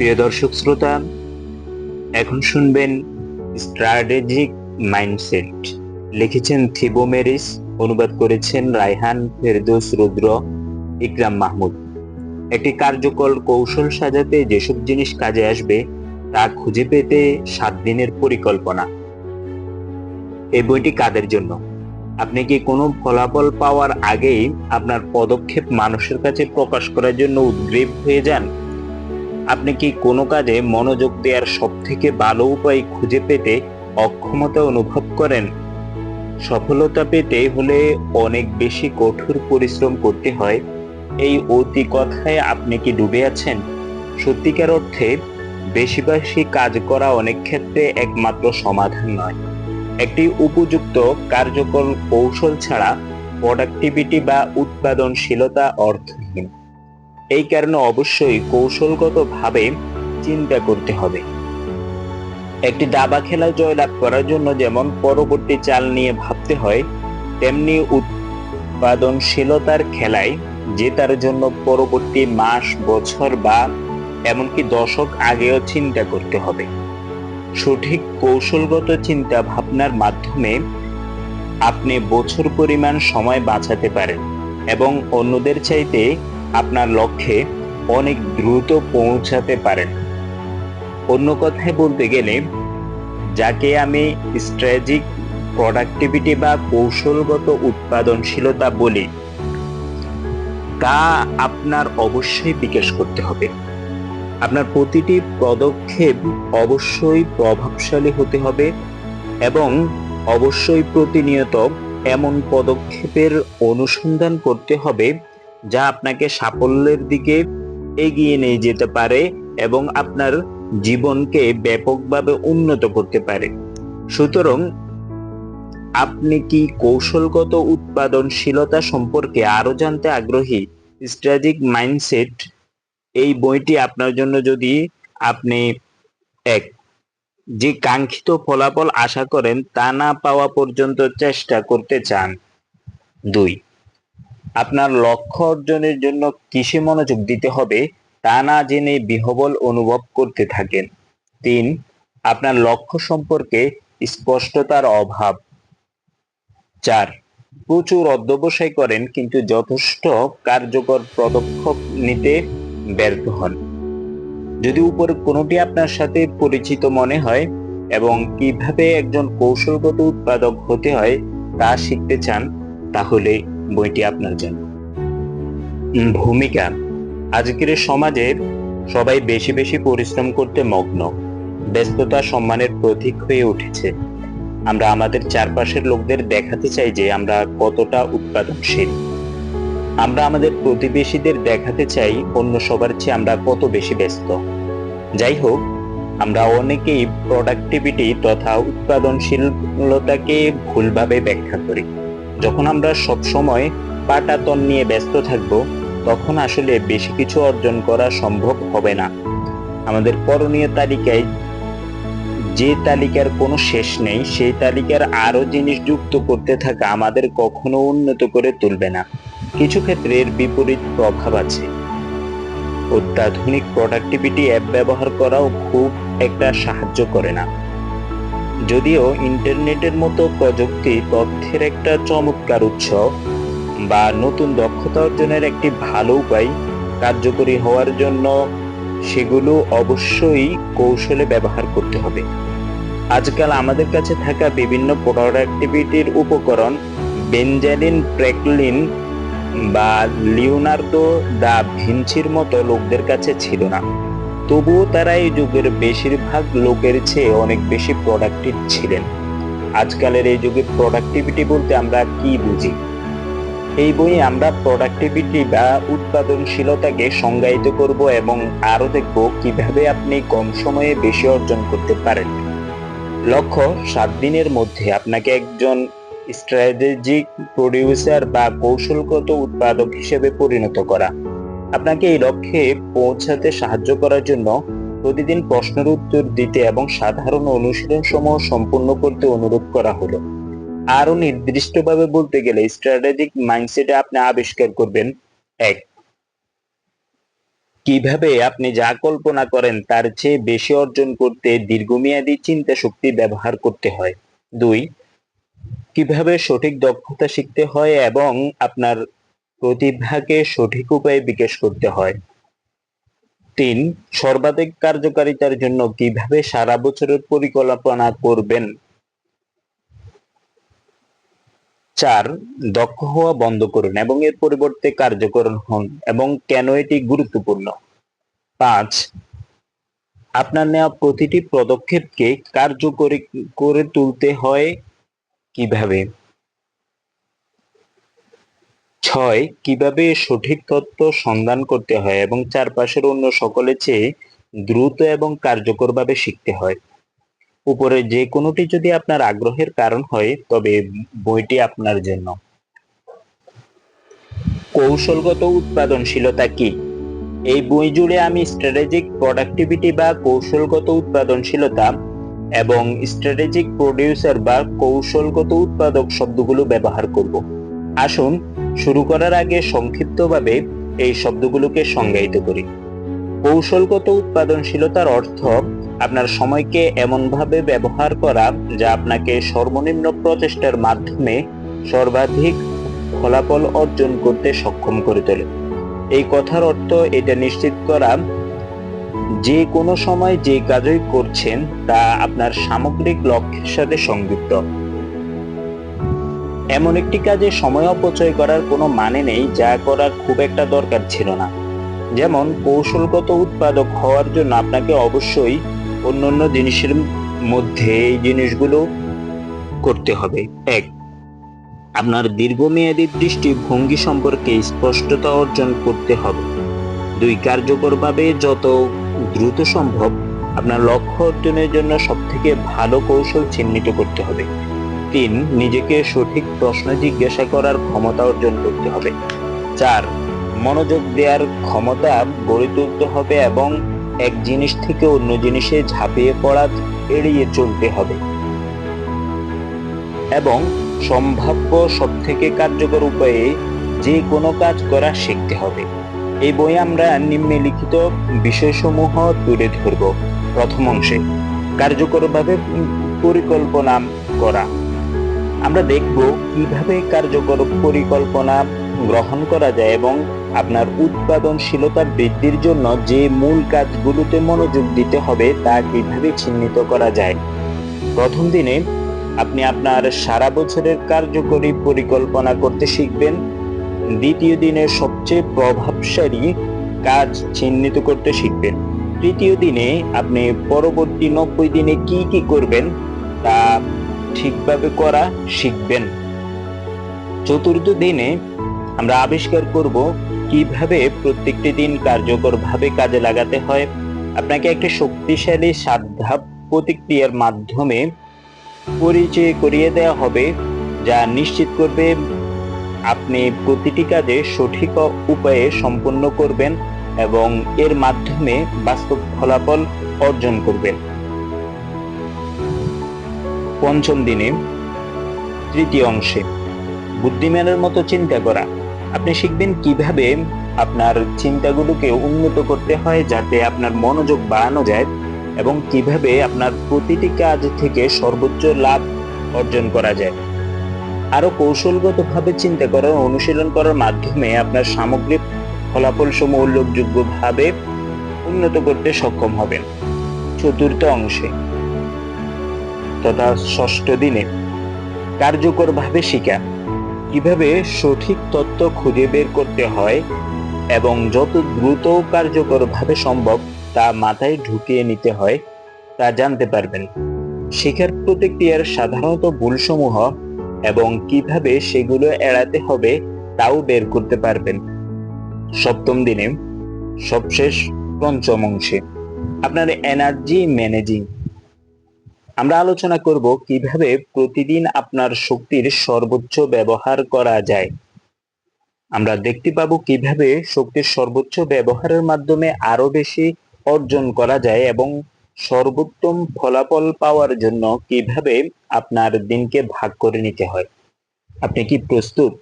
প্রিয় দর্শক শ্রোতা, এখন শুনবেন স্ট্র্যাটেজিক মাইন্ডসেট লিখেছেন থিবো মেরিস, অনুবাদ করেছেন রায়হান ফেরদৌস রুদ্র, ইকরাম মাহমুদ। একটি কার্যকর কৌশল সাজাতে যেসব জিনিস কাজে আসবে, তা খুঁজে পেতে সাত দিনের পরিকল্পনা। এই বইটি কাদের জন্য? আপনি কি কোনো ফলাফল পাওয়ার আগেই আপনার পদক্ষেপ মানুষের কাছে প্রকাশ করার জন্য উদ্গ্রীব হয়ে যান? আপনি কি কোনো কাজে মনোযোগ দেওয়ার সব থেকে ভালো উপায় খুঁজে পেতে অক্ষমতা অনুভব করেন? সফলতা পেতে হলে অনেক বেশি কঠোর পরিশ্রম করতে হয়। এই অতি কথায় আপনি কি ডুবে আছেন? সত্যিকার অর্থে বেশি বেশি কাজ করা অনেক ক্ষেত্রে একমাত্র সমাধান নয়। একটি উপযুক্ত কার্যকর কৌশল ছাড়া প্রোডাক্টিভিটি বা উৎপাদনশীলতা অর্থহীন। এই কারণে অবশ্যই কৌশলগতভাবে চিন্তা করতে হবে। একটি দাবা খেলা জয়লাভ করার জন্য যেমন পরবর্তী চাল নিয়ে ভাবতে হয়, তেমনি উৎপাদনশীলতার খেলায় জেতার জন্য পরবর্তী মাস, বছর বা এমনকি দশক আগেও চিন্তা করতে হবে। সঠিক কৌশলগত চিন্তা ভাবনার মাধ্যমে আপনি বছর পরিমাণ সময় বাঁচাতে পারেন এবং অন্যদের চাইতে আপনার লক্ষ্যে অনেক দ্রুত পৌঁছাতে পারেন। অন্য কথায় বলতে গেলে, যাকে আমি স্ট্র্যাটেজিক প্রোডাক্টিভিটি বা কৌশলগত উৎপাদনশীলতা বলি, তা আপনার অবশ্যই বিকাশ করতে হবে। আপনার প্রতিটি পদক্ষেপ অবশ্যই প্রভাবশালী হতে হবে এবং অবশ্যই প্রতিনিয়ত এমন পদক্ষেপের অনুসন্ধান করতে হবে যা আপনাকে সাফল্যের দিকে এগিয়ে নিয়ে যেতে পারে এবং আপনার জীবনকে ব্যাপকভাবে উন্নত করতে পারে। সুতরাং আপনি কি কৌশলগত উৎপাদনশীলতা সম্পর্কে আরও জানতে আগ্রহী? স্ট্র্যাটেজিক মাইন্ডসেট এই বইটি আপনার জন্য যদি আপনি এক, যে কাঙ্ক্ষিত ফলাফল আশা করেন তা না পাওয়া পর্যন্ত চেষ্টা করতে চান। দুই আপনার লক্ষ্য অর্জনের জন্য কিসে মনোযোগ দিতে হবে তা না জেনে বিহবল অনুভব করতে থাকেন। তিন, আপনার লক্ষ্য সম্পর্কে স্পষ্টতার অভাব। চার, প্রচুর অধ্যবসায় করেন কিন্তু যথেষ্ট কার্যকর পদক্ষেপ নিতে ব্যর্থ হন। যদি উপরে কোনোটি আপনার সাথে পরিচিত মনে হয় এবং কীভাবে একজন কৌশলগত উৎপাদক হতে হয় তা শিখতে চান, তাহলে বইটি আপনার জন্য। ভূমিকা। আজকের সমাজে সবাই বেশি বেশি পরিশ্রম করতে মগ্ন। ব্যস্ততা সম্মানের প্রতীক হয়ে উঠেছে। আমরা আমাদের চারপাশের লোকদের দেখাতে চাই যে আমরা কতটা উৎপাদনশীল। আমরা আমাদের প্রতিবেশীদের দেখাতে চাই অন্য সবার চেয়ে আমরা কত বেশি ব্যস্ত। যাই হোক, আমরা অনেকেই প্রোডাক্টিভিটি তথা উৎপাদনশীলতাকে ভুলভাবে ব্যাখ্যা করি। যখন আমরা সব সময় পাটাতন নিয়ে ব্যস্ত থাকব, তখন আসলে বেশি কিছু অর্জন করা সম্ভব হবে না। আমাদের করণীয় তালিকায় যে তালিকার কোনো শেষ নেই, সেই তালিকার আরও জিনিস যুক্ত করতে থাকা আমাদের কখনো উন্নত করে তুলবে না। কিছু ক্ষেত্রে এর বিপরীত প্রভাব আছে। অত্যাধুনিক প্রোডাক্টিভিটি অ্যাপ ব্যবহার করাও খুব একটা সাহায্য করে না। যদিও ইন্টারনেটের মতো প্রযুক্তি তথ্যের একটা চমৎকার উৎস বা নতুন দক্ষতা অর্জনের একটি ভালো উপায় কার্যকরী হওয়ার জন্য সেগুলো অবশ্যই কৌশলে ব্যবহার করতে হবে। আজকাল আমাদের কাছে থাকা বিভিন্ন প্রোডাক্টিভিটির উপকরণ বেঞ্জালিন, প্রেকলিন বা লিওনার্দো দা ভিঞ্চির মতো লোকদের কাছে ছিল না। তবুও তারা এই যুগের বেশিরভাগ লোকের চেয়ে অনেক বেশি প্রোডাক্টিভ ছিলেন। আজকালের এই যুগে প্রোডাক্টিভিটি বলতে আমরা কি বুঝি? এই বইয়ে আমরা প্রোডাক্টিভিটি বা উৎপাদনশীলতাকে সংজ্ঞায়িত করব এবং আরও দেখব কীভাবে আপনি কম সময়ে বেশি অর্জন করতে পারেন। লক্ষ্য, সাত দিনের মধ্যে আপনাকে একজন স্ট্র্যাটেজিক প্রডিউসার বা কৌশলগত উৎপাদক হিসেবে পরিণত করা। আপনাকে এই লক্ষ্যে পৌঁছাতে সাহায্য করার জন্য প্রতিদিন প্রশ্নের উত্তর দিতে এবং সাধারণ অনুশীলন সমূহ সম্পূর্ণ করতে অনুরোধ করা হলো। আরও নির্দিষ্টভাবে বলতে গেলে স্ট্র্যাটেজিক মাইন্ডসেটে আপনি আবিষ্কার করবেন। এক, কীভাবে আপনি যা কল্পনা করেন তার চেয়ে বেশি অর্জন করতে দীর্ঘমেয়াদী চিন্তা শক্তি ব্যবহার করতে হয়। দুই, কীভাবে সঠিক দক্ষতা শিখতে হয় এবং আপনার প্রতিভাকে সঠিক উপায়ে বিকাশ করতে হয়। তিন, সর্বাধিক কার্যকারিতার জন্য কীভাবে সারা বছরের পরিকল্পনা করবেন? চার, দক্ষ হওয়া বন্ধ করুন এবং এর পরিবর্তে কার্যকর হন এবং কেন এটি গুরুত্বপূর্ণ? পাঁচ, আপনার নেওয়া প্রতিটি পদক্ষেপকে কার্যকরী করে তুলতে হয় কীভাবে? ছয়, কীভাবে সঠিক তথ্য সন্ধান করতে হয় এবং চারপাশের অন্য সকলের চেয়ে দ্রুত এবং কার্যকরভাবে শিখতে হয়? উপরে যে কোনোটি যদি আপনার আগ্রহের কারণ হয়, তবে বইটি আপনার জন্য। কৌশলগত উৎপাদনশীলতা কি? এই বই জুড়ে আমি স্ট্র্যাটেজিক প্রোডাক্টিভিটি বা কৌশলগত উৎপাদনশীলতা এবং স্ট্র্যাটেজিক প্রডিউসার বা কৌশলগত উৎপাদক শব্দগুলো ব্যবহার করব। আসুন শুরু করার আগে সংক্ষিপ্তভাবে এই শব্দগুলোকে সংজ্ঞায়িত করি। কৌশলগত উৎপাদনশীলতার অর্থ আপনার সময়কে এমনভাবে ব্যবহার করা যা আপনাকে সর্বনিম্ন প্রচেষ্টার মাধ্যমে সর্বাধিক ফলাফল অর্জন করতে সক্ষম করে তোলে। এই কথার অর্থ এটা নিশ্চিত করা, যে কোনো সময় যে কাজই করছেন তা আপনার সামগ্রিক লক্ষ্যের সাথে সংযুক্ত। এমন একটি কাজে সময় অপচয় করার কোনো মানে নেই যা করার খুব একটা দরকার ছিল না। যেমন, কৌশলগত উৎপাদক হওয়ার জন্য আপনাকে অবশ্যই অন্যান্য জিনিসের মধ্যে এই জিনিসগুলো করতে হবে। এক, আপনার দীর্ঘমেয়াদী দৃষ্টিভঙ্গি সম্পর্কে স্পষ্টতা অর্জন করতে হবে। দুই, কার্যকরভাবে যত দ্রুত সম্ভব আপনার লক্ষ্য অর্জনের জন্য সবথেকে ভালো কৌশল চিহ্নিত করতে হবে। তিন, নিজেকে সঠিক প্রশ্ন জিজ্ঞাসা করার ক্ষমতা অর্জন করতে হবে। চার, মনোযোগ দেওয়ার ক্ষমতা গড়ে তুলতে হবে এবং এক জিনিস থেকে অন্য জিনিসে ঝাঁপিয়ে পড়া এড়িয়ে চলতে হবে। এবং সম্ভাব্য সব থেকে কার্যকর উপায়ে যে কোনো কাজ করা শিখতে হবে। এই বই আমরা নিম্নলিখিত বিষয়সমূহ তুলে ধরব। প্রথম অংশে, কার্যকরভাবে পরিকল্পনা করা। আমরা দেখব কীভাবে কার্যকর পরিকল্পনা গ্রহণ করা যায় এবং আপনার উৎপাদনশীলতা বৃদ্ধির জন্য যে মূল কাজগুলোতে মনোযোগ দিতে হবে তা কীভাবে চিহ্নিত করা যায়। প্রথম দিনে আপনি আপনার সারা বছরের কার্যকরী পরিকল্পনা করতে শিখবেন। দ্বিতীয় দিনে সবচেয়ে প্রভাবশালী কাজ চিহ্নিত করতে শিখবেন। তৃতীয় দিনে আপনি পরবর্তী নব্বই দিনে কি কি করবেন ঠিকভাবে করা শিখবেন। চতুর্থ দিনে আমরা আবিষ্কার করব কীভাবে প্রত্যেকটি দিন কার্যকরভাবে কাজে লাগাতে হয়। আপনাকে একটি শক্তিশালী সাধ্যাপ প্রতিক্রিয়ার মাধ্যমে পরিচয় করিয়ে দেওয়া হবে, যা নিশ্চিত করবে আপনি প্রতিটি কাজে সঠিক উপায়ে সম্পন্ন করবেন এবং এর মাধ্যমে বাস্তব ফলাফল অর্জন করবেন। পঞ্চম দিনে, তৃতীয় অংশে। বুদ্ধিমানের মতো চিন্তা করা। আপনি শিখবেন কীভাবে আপনার চিন্তাগুলোকে উন্নত করতে হয় যাতে আপনার মনোযোগ বাড়ানো যায় এবং কীভাবে আপনার প্রতিটি কাজ থেকে সর্বোচ্চ লাভ অর্জন করা যায়। আরও কৌশলগতভাবে চিন্তা করার অনুশীলন করার মাধ্যমে আপনার সামগ্রিক ফলাফল সমূহ উল্লেখযোগ্যভাবে উন্নত করতে সক্ষম হবেন। চতুর্থ অংশে তথা ষষ্ঠ দিনে। কার্যকরভাবে শিখা। কীভাবে সঠিক তথ্য খুঁজে বের করতে হয় এবং যত দ্রুত কার্যকরভাবে সম্ভব তা মাথায় ঢুকিয়ে নিতে হয়, তা জানতে পারবেন। শেখার প্রতিক্রিয়ার সাধারণত ভুলসমূহ এবং কীভাবে সেগুলো এড়াতে হবে তাও বের করতে পারবেন। সপ্তম দিনে সবশেষ পঞ্চম অংশে। আপনার এনার্জি ম্যানেজিং আমরা আলোচনা করব কীভাবে প্রতিদিন আপনার শক্তির সর্বোচ্চ ব্যবহার করা যায়। আমরা দেখতে পাবো কীভাবে শক্তির সর্বোচ্চ ব্যবহারের মাধ্যমে আরও বেশি অর্জন করা যায় এবং সর্বোত্তম ফলাফল পাওয়ার জন্য কীভাবে আপনার দিনকে ভাগ করে নিতে হয়। আপনি কি প্রস্তুত?